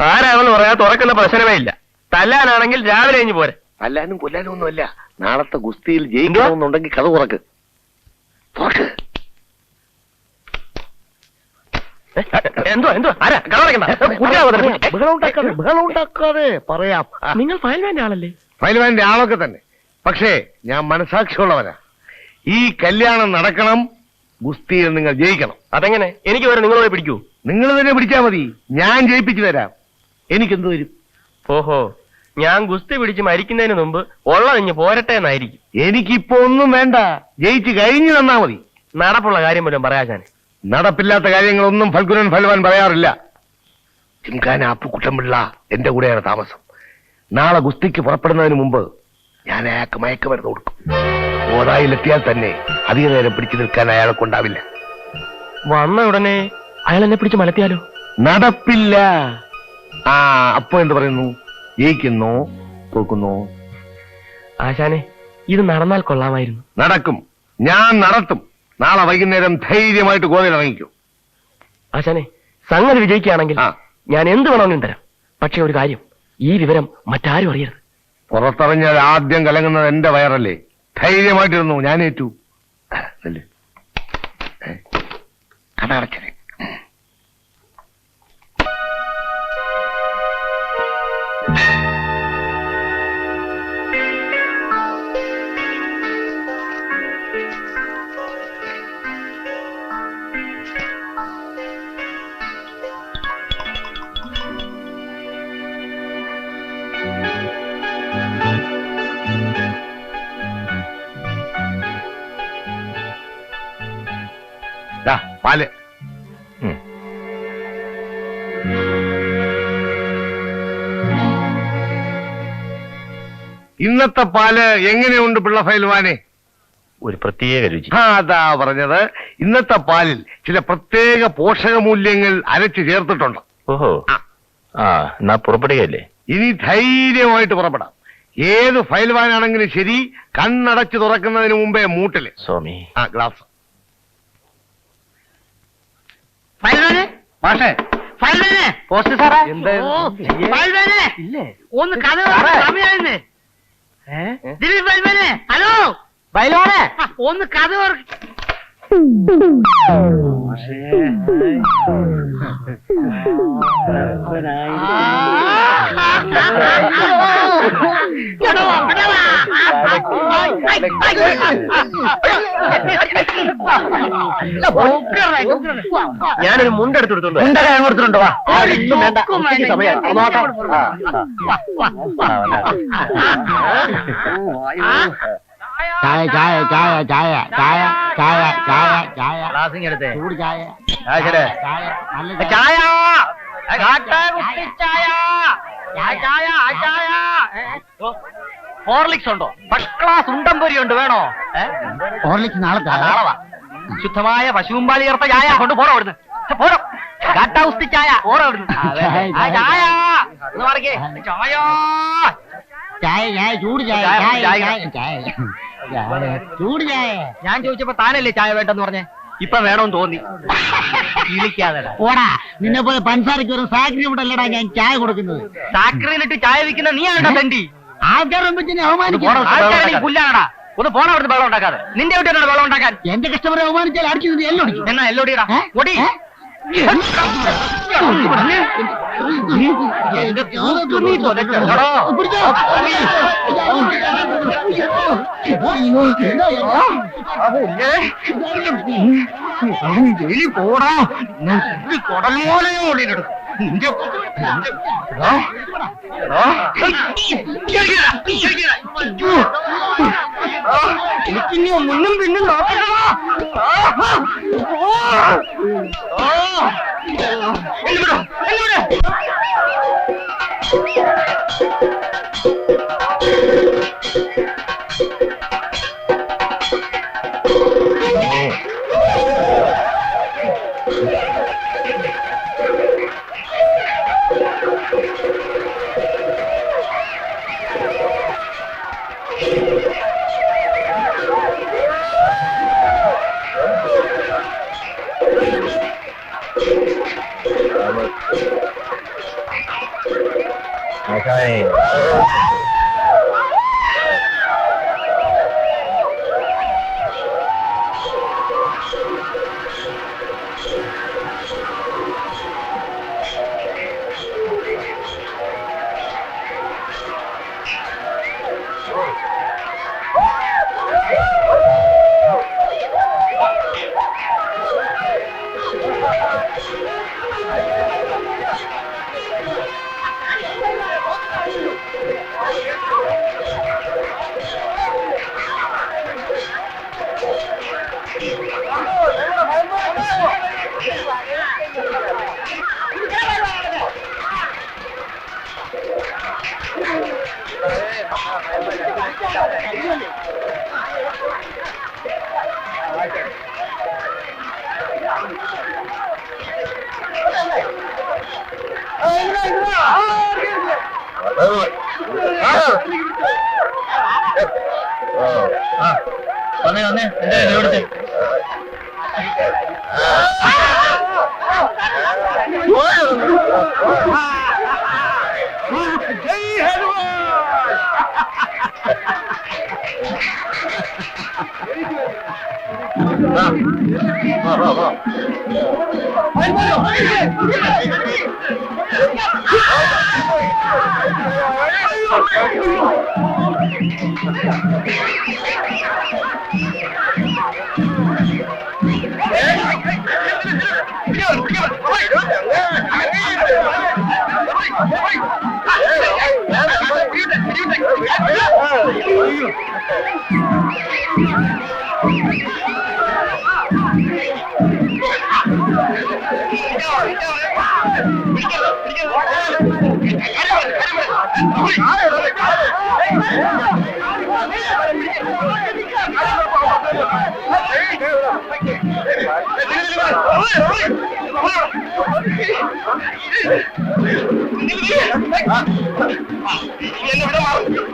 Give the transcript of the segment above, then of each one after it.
ആരാണെന്ന് പറയാ തുറക്കുന്ന പ്രശ്നമേ ഇല്ല. തല്ലാനാണെങ്കിൽ രാവിലെ കഴിഞ്ഞ് പോരെ. തല്ലാനും കൊല്ലാനും ഒന്നുമല്ല. നാളത്തെ ഗുസ്തിയിൽ ജയിക്കണമെന്നുണ്ടെങ്കിൽ കഥ തുറക്ക്. തുറക്ക്. എന്തോ എന്തോ? ആരാ? പറയാം. നിങ്ങൾ ആളല്ലേ? ആളൊക്കെ തന്നെ. പക്ഷേ ഞാൻ മനസാക്ഷിയുള്ളവനാ ഈ കല്യാണം നടക്കണം ഗുസ്തിയിൽ നിങ്ങൾ ജയിക്കണം. അതെങ്ങനെ? എനിക്ക് വരെ നിങ്ങളോട് പിടിക്കൂ. നിങ്ങൾ തന്നെ പിടിച്ചാ മതി. ഞാൻ ജയിപ്പിച്ചു തരാം. എനിക്കെന്ത് വരും ഓഹോ ഞാൻ ഗുസ്തി പിടിച്ച് മരിക്കുന്നതിന് മുമ്പ് ഉള്ളതിഞ്ഞ് പോരട്ടെ എന്നായിരിക്കും. എനിക്കിപ്പോ ഒന്നും വേണ്ട. ജയിച്ചു കഴിഞ്ഞു തന്നാ മതി. നടപ്പുള്ള കാര്യം പോലും പറയാശാനെ നടപ്പില്ലാത്ത കാര്യങ്ങളൊന്നും ഫൽഗുനൻ ഫൽവാൻ പറയാറില്ല. ചിംഖാന അപ്പുക്കുട്ടമ്പിള്ള എന്റെ കൂടെയാണ് താമസം. നാളെ ഗുസ്തിക്ക് പുറപ്പെടുന്നതിന് മുമ്പ് ഞാൻ അയാൾക്ക് മയക്കുമരുന്ന് കൊടുക്കും. ഓതായിലെത്തിയാൽ തന്നെ അധിക നേരം പിടിച്ചു നിൽക്കാൻ അയാളെ കൊണ്ടാവില്ല വന്ന ഉടനെ അയാൾ എന്നെ പിടിച്ച് മലത്തിയാലോ? നടപ്പില്ല. ആ അപ്പൊ എന്ത് പറയുന്നു? ജയിക്കുന്നു തോക്കുന്നു. ആശാനെ ഇത് നടന്നാൽ കൊള്ളാമായിരുന്നു. നടക്കും. ഞാൻ നടത്തും. നാളെ വൈകുന്നേരം ധൈര്യമായിട്ട് ഗോവയിൽ ഇറങ്ങിക്കും. ആശാനെ സംഗതി വിജയിക്കുകയാണെങ്കിൽ ആ. ഞാൻ എന്ത് വേണമെങ്കിലും തരാം. പക്ഷെ ഒരു കാര്യം ഈ വിവരം മറ്റാരും അറിയരുത്. പുറത്തിറങ്ങിയാൽ ആദ്യം കലങ്ങുന്നത് എന്റെ വയറല്ലേ? ധൈര്യമായിട്ടിരുന്നു ഞാൻ ഏറ്റു? കട അടച്ചത് പാൽ. ഇന്നത്തെ പാൽ എങ്ങനെയുണ്ട് പിള്ള ഫൈൽവാനെ ഒരു പ്രത്യേക രുചി. ആ അതാ പറഞ്ഞത്. ഇന്നത്തെ പാലിൽ ചില പ്രത്യേക പോഷക മൂല്യങ്ങൾ അരച്ചു ചേർത്തിട്ടുണ്ട്. ഓഹോ. ആ, ആ എന്നാ പുറപ്പെടുകയല്ലേ? ഇനി ധൈര്യമായിട്ട് പുറപ്പെടാം. ഏത് ഫയൽവാനാണെങ്കിലും ശരി കണ്ണടച്ചു തുറക്കുന്നതിന് മുമ്പേ മൂട്ടിൽ. സ്വാമി. ആ ഗ്ലാസ്. മാഷേ. പോസ്റ്റ് സാറേ. ഒന്ന് കഥ സമയായിരുന്നു ദിലീപ് ബൽബനെ ഹലോ? ബൈലോണെ ഒന്ന് കഥ ഓർക്കും ഞാനൊരു മുണ്ടെടുത്ത് കൊടുത്തോണ്ട് കൊടുത്തിട്ടുണ്ടോ ഒന്നും വേണ്ട. ഉച്ചയ്ക്ക് സമയം. നോക്കാം. ചായ ചായ ചായ ചായ ചായ ചായ ചായ ചായ. ക്ലാസ്സിങ് എടുത്തേ. ചൂട് ചായ. ആ, ശരി. ചായ നല്ല ചായ. ഹോർലിക്സ് ഉണ്ടോ? ഫസ്റ്റ് ക്ലാസ് ഉണ്ടംപൊരി ഉണ്ട് വേണോ? ഹോർലിക്സ് നാളെ ആ, നാളെ വാ. ശുദ്ധമായ പശുമ്പാലി ചേർത്ത ചായ കൊണ്ട് പോറോ അവിടുന്ന്. പോരോ. ഗാട്ടാ ഉസ്തി ചായ പോറോ അവിടുന്ന്. ചായ ഒന്ന് മാറിക്കേ. ചായ. ചായ ചായ ചൂട് ചായ ചായ, ചായ ചൂട് ചായ. ഞാൻ ചോദിച്ചപ്പോ താനല്ലേ ചായ വേണ്ടെന്ന് പറഞ്ഞേ? ഇപ്പൊ വേണമെന്ന് തോന്നി. ഓടാ നിന്നെ പോലെ പഞ്ചസാരക്ക് ഒരു സാക്രി ഇവിടെ അല്ലടാ ഞാൻ ചായ കൊടുക്കുന്നത്. സാക്രിയിലിട്ട് ചായ വിൽക്കുന്ന നീ ആണോ തണ്ടി. ആൾക്കാരെ പറ്റി അവമാനിക്കും പുല്ലാണടാ ഒന്ന് പോണ അവിടുന്ന് വെള്ളം ഉണ്ടാക്കാതെ നിന്റെ വീട്ടിലാണ് വെള്ളം ഉണ്ടാക്കാൻ എന്റെ കസ്റ്റമറെ അവമാനിച്ചാൽ അടിച്ചു എല്ലാം അടിക്കും എന്നാ എല്ലോടിയടാ ഏ? ഒടി. ജയിലിൽ പോടാ കൊടൽ മോലെയും ഓടിയിട്ടുണ്ട്. എനിക്കിനി മുന്നും പിന്നും നോക്കണോ എന്നിവിടെ എന്നിവിടെ Thank you. ഇവിടെ മാറും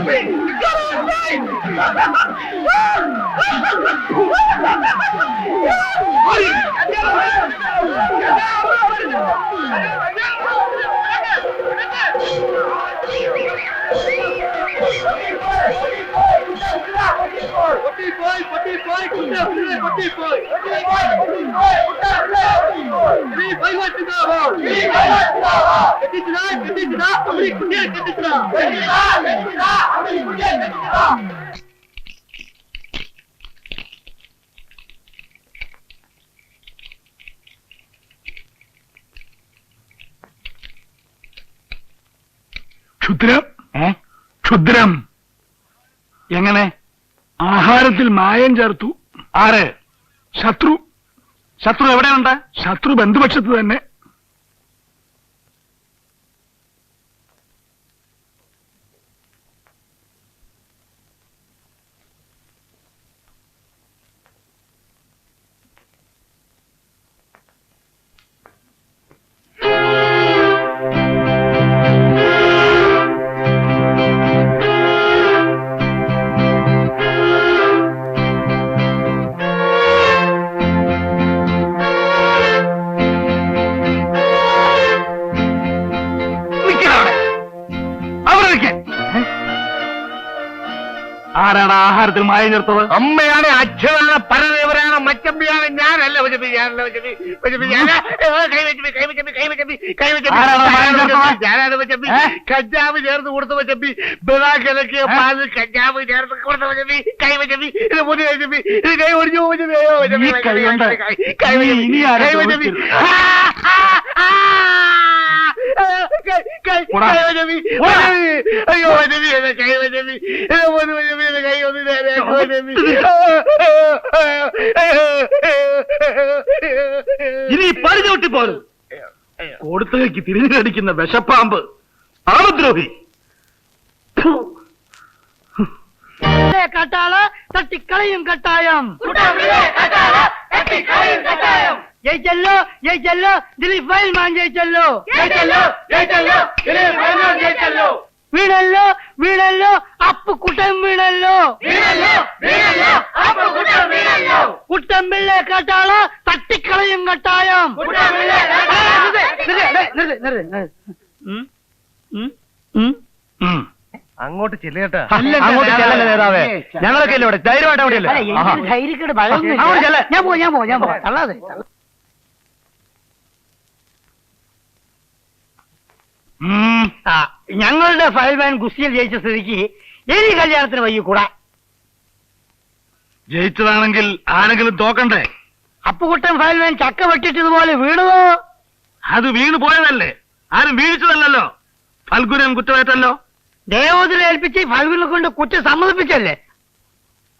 Olha! ക്ഷുദ്രം? ക്ഷുദ്രം. എങ്ങനെ? ആഹാരത്തിൽ മായം ചേർത്തു. ആര്? ശത്രു. ശത്രു എവിടെയുണ്ട്? ശത്രു ബന്ധുപക്ഷത്ത് തന്നെ. ആരാണ് ആഹാരത്തിൽ മായ ചേർത്തത് അമ്മയാണ് അച്ഛനാണ് പരദേവരാണ് മച്ചമ്പിയാണ് ഞാനല്ല വചപ്പി ഞാനല്ല കൈവച്ചപ്പി കൈവച്ചപ്പി ആരാണ് മായം ചേർത്തത്? ഞാനാണ് വച്ചപ്പി ഏ? കഞ്ചാവ് ചേർത്ത് കൊടുത്ത വച്ചപ്പി ബദാ കലക്കിയ പാൽ കഞ്ചാവ് ചേർത്ത് കൊടുത്ത വച്ചപ്പി കൈവച്ചപ്പി ഇത് പുതിയ വച്ചപ്പി ഇത് കൈ ഒടിഞ്ഞു വച്ചപ്പി അയ്യോ വച്ചപ്പി ഈ കൈ കൊണ്ട് കൈ ഇനി? കൈ. അയ്യോ വൈരവി, എന്റെ കൈ വൈരവി. എന്റെ മോന് വൈരവി, എന്റെ കൈ ഒന്ന് നേരെയാക്ക് വൈരവി. ഇനി പറിഞ്ഞോട്ടി പോലും കൊടുത്തകയ്ക്ക് തിരിഞ്ഞു കടിക്കുന്ന വിഷപ്പാമ്പ് ആമദ്രോഹി കട്ടാള തട്ടിക്കളയും കട്ടായം ജയിച്ചല്ലോ ജയിച്ചല്ലോ. ദിലീപ് ഫയൽമാൻ ജയിച്ചല്ലോ. വീണല്ലോ വീണല്ലോ. അപ്പു കുട്ടൻ വീണല്ലോ കുട്ടമ്പിള്ള കട്ടാള തട്ടിക്കളയും കട്ടായം. അങ്ങോട്ട് ചെല്ലേട്ടാ. അങ്ങോട്ട് ചെല്ലല്ലേ നേതാവേ? ഞങ്ങളൊക്കെ ഇല്ല ഇവിടെ? ധൈര്യമായിട്ട് അവിടെ ഇല്ലേ ധൈര്യക്കേട്. ഞാൻ പോ ഞാൻ പോ ഞാൻ പോ തള്ളാതെ ഉം. ആ ഞങ്ങളുടെ ഫയൽമാൻ ഗുസ്തിയിൽ ജയിച്ച സ്ഥിതിക്ക് ഇനി കല്യാണത്തിന് വയ്യ കൂടാ. ജയിച്ചതാണെങ്കിൽ ആരെങ്കിലും തോക്കണ്ടേ? അപ്പുകുട്ടൻ ഫയൽമാൻ ചക്ക വെട്ടിട്ടതുപോലെ വീണതോ? അത് വീണു പോയതല്ലേ? ആരും വീഴിച്ചതല്ലോ ഫൽഗുരൻ കുറ്റമായിട്ടല്ലോ ദേവോദരെ ഏൽപ്പിച്ച് ഫൽഗുനെ കൊണ്ട് കുറ്റം സമ്മതിപ്പിച്ചല്ലേ?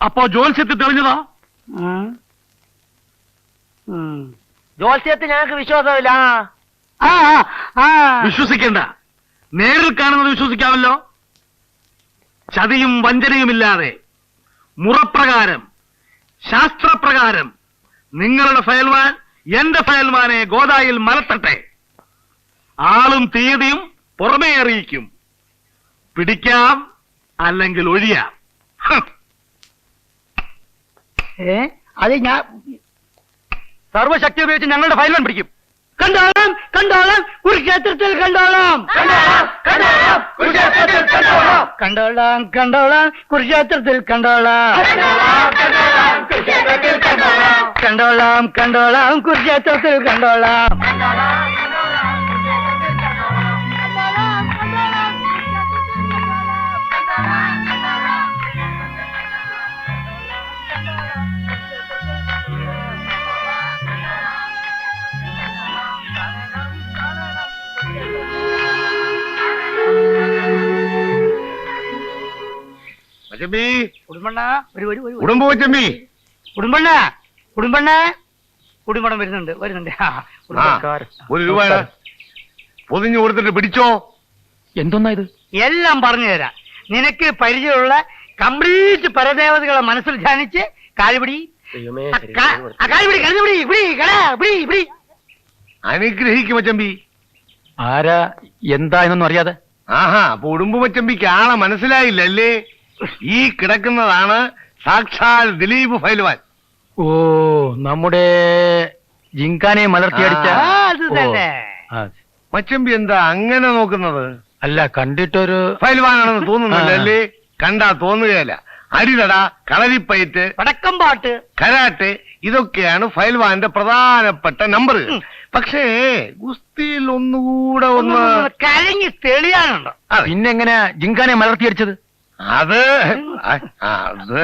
അപ്പോ ജോത്സ്യത്തിൽ തെളിഞ്ഞതോ? ജോത്സ്യത്തിൽ ഞങ്ങൾക്ക് വിശ്വാസമില്ല. വിശ്വസിക്കണ്ട. നേരിൽ കാണുന്നത് വിശ്വസിക്കാമല്ലോ. ചതിയും വഞ്ചനയുമില്ലാതെ മുറപ്രകാരം ശാസ്ത്രപ്രകാരം നിങ്ങളുടെ ഫയൽമാൻ എന്റെ ഫയൽമാനെ ഗോദായിൽ മലത്തട്ടെ. ആളും തീയതിയും പുറമേ അറിയിക്കും. പിടിക്കാം അല്ലെങ്കിൽ ഒഴിയാം. ഏ അത് ഞാൻ സർവശക്തി ഉപയോഗിച്ച് ഞങ്ങളുടെ ഫയൽമാൻ പിടിക്കും. கண்டாலாம் கண்டாலாம் குருஷேத்திரத்தில் கண்டாலாம். கண்டாலாம் கண்டாலாம் குருஷேத்திரத்தில் கண்டாலாம். கண்டோலாம் கண்டோலாம் குருஷேத்திரத்தில் கண்டோலாம். മച്ചമ്പി കുടുംബണ്ണ ഒരു ഒരു ഒരു ഉടുമ്പ് മച്ചമ്പി കുടുംബണ്ണ കുടുംബണ്ണ. കുടുംബണം വരുന്നുണ്ട് വരുന്നുണ്ട്. ആ, കുടുംബക്കാരൻ. ഒരു രൂപ പൊതിഞ്ഞു കൊടുത്തിട്ട് പിടിച്ചോ? എന്തൊന്നാ ഇത്? എല്ലാം പറഞ്ഞു തരാം. നിനക്ക് പരിചയമുള്ള കംപ്ലീറ്റ് പരദേവതകളെ മനസ്സിൽ ധ്യാനിച്ച് കാലുപിടി. ആ കാ- ആ കാലുപിടി കരുതുപിടി പിടി കട പിടി പിടി. അനുഗ്രഹിക്കും മച്ചമ്പി ആരാ എന്താ എന്നൊന്നും അറിയാതെ? ആഹാ അപ്പൊ ഉടുമ്പ് മച്ചമ്പിക്ക് ആളെ മനസ്സിലായില്ലല്ലേ? ഈ കിടക്കുന്നതാണ് സാക്ഷാൽ ദിലീപ് ഫൈൽവാൻ ഓ നമ്മുടെ ജിങ്കാനെ മലർത്തിയടിച്ച ആ, അത് തന്നെ. ഓ, ആ, മച്ചമ്പി എന്താ അങ്ങനെ നോക്കുന്നത്? അല്ല കണ്ടിട്ടൊരു ഫൈൽവാനാണെന്ന് തോന്നുന്നില്ലല്ലേ കണ്ടാ തോന്നുകയല്ല. അരിതട കളരിപ്പയറ്റ് പടക്കം പാട്ട്. കരാട്ടെ ഇതൊക്കെയാണ് ഫൈൽവാന്റെ പ്രധാനപ്പെട്ട നമ്പർ പക്ഷേ ഗുസ്തിയിൽ ഒന്നുകൂടെ ഒന്ന് കഴിഞ്ഞ് തെളിയാനുണ്ടോ. അതെ. പിന്നെങ്ങനെ ജിങ്കാനെ മലർത്തിയടിച്ചത് അത് അത്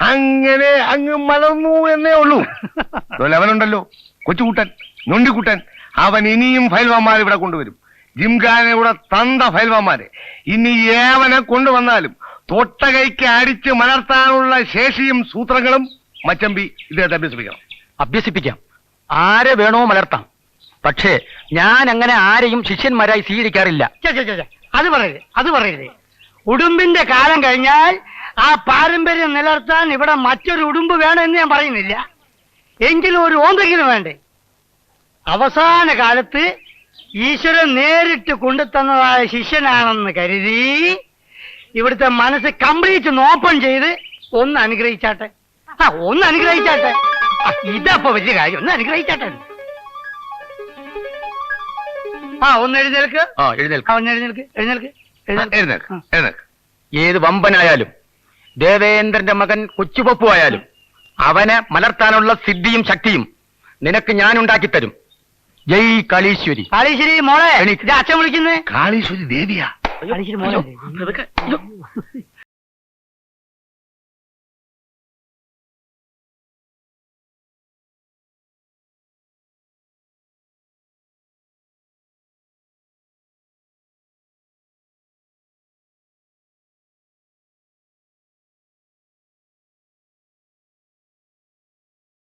അങ്ങനെ അങ്ങ് മലർന്നു എന്നേ ഉള്ളൂ. അവനുണ്ടല്ലോ കൊച്ചുകൂട്ടൻ ഞൊണ്ടിക്കുട്ടൻ. അവൻ ഇനിയും ഫൈൽവാന്മാർ ഇവിടെ കൊണ്ടുവരും. ജിംഖാനെ ഇവിടെ തന്ത ഫൈൽവാന്മാരെ ഇനി ഏവനെ കൊണ്ടുവന്നാലും തൊട്ടകൈക്ക് അടിച്ച് മലർത്താനുള്ള ശേഷിയും സൂത്രങ്ങളും മച്ചമ്പി ഇദ്ദേഹത്തെ അഭ്യസിപ്പിക്കണം. അഭ്യസിപ്പിക്കാം. ആരെ വേണോ മലർത്താം. പക്ഷേ ഞാൻ അങ്ങനെ ആരെയും ശിഷ്യന്മാരായി സ്വീകരിക്കാറില്ല. ഛെ, ഛെ, ഛെ, ഛെ. അത് പറയരുത് അത് പറയരുത്. ഉടുമ്പിന്റെ കാലം കഴിഞ്ഞാൽ ആ പാരമ്പര്യം നിലർത്താൻ ഇവിടെ മറ്റൊരു ഉടുമ്പ് വേണമെന്ന് ഞാൻ പറയുന്നില്ല. എങ്കിലും ഒരു ഓന്തെങ്കിലും വേണ്ടേ? അവസാന കാലത്ത് ഈശ്വരൻ നേരിട്ട് കൊണ്ടുതന്നതായ ശിഷ്യനാണെന്ന് കരുതി ഇവിടുത്തെ മനസ്സ് കംപ്ലീറ്റ് നോപ്പൺ ചെയ്ത് ഒന്ന് അനുഗ്രഹിച്ചാട്ടെ. ആ ഒന്ന് അനുഗ്രഹിച്ചാട്ടെ. ഇതപ്പോ വലിയ കാര്യം. ഒന്ന് അനുഗ്രഹിച്ചാട്ടെ. ആ ഒന്ന് എഴുന്നേൽക്ക്. ആ എഴുന്നേൽക്ക്. ആ, ഒന്ന് എഴുന്നേൽക്ക്. എഴുന്നേൽക്ക്. എഴുന്നേക്ക് എഴുന്നേക്ക് ഏത് വമ്പനായാലും ദേവേന്ദ്രന്റെ മകൻ കൊച്ചുപപ്പു ആയാലും അവനെ മലർത്താനുള്ള സിദ്ധിയും ശക്തിയും നിനക്ക് ഞാൻ ഉണ്ടാക്കി തരും ജയ് കാളീശ്വരി. കാളീശ്വരി മോളെ അച്ഛൻ വിളിക്കുന്നേ. കാളീശ്വരി ദേവിയാ. കാളീശ്വരി മോളെ.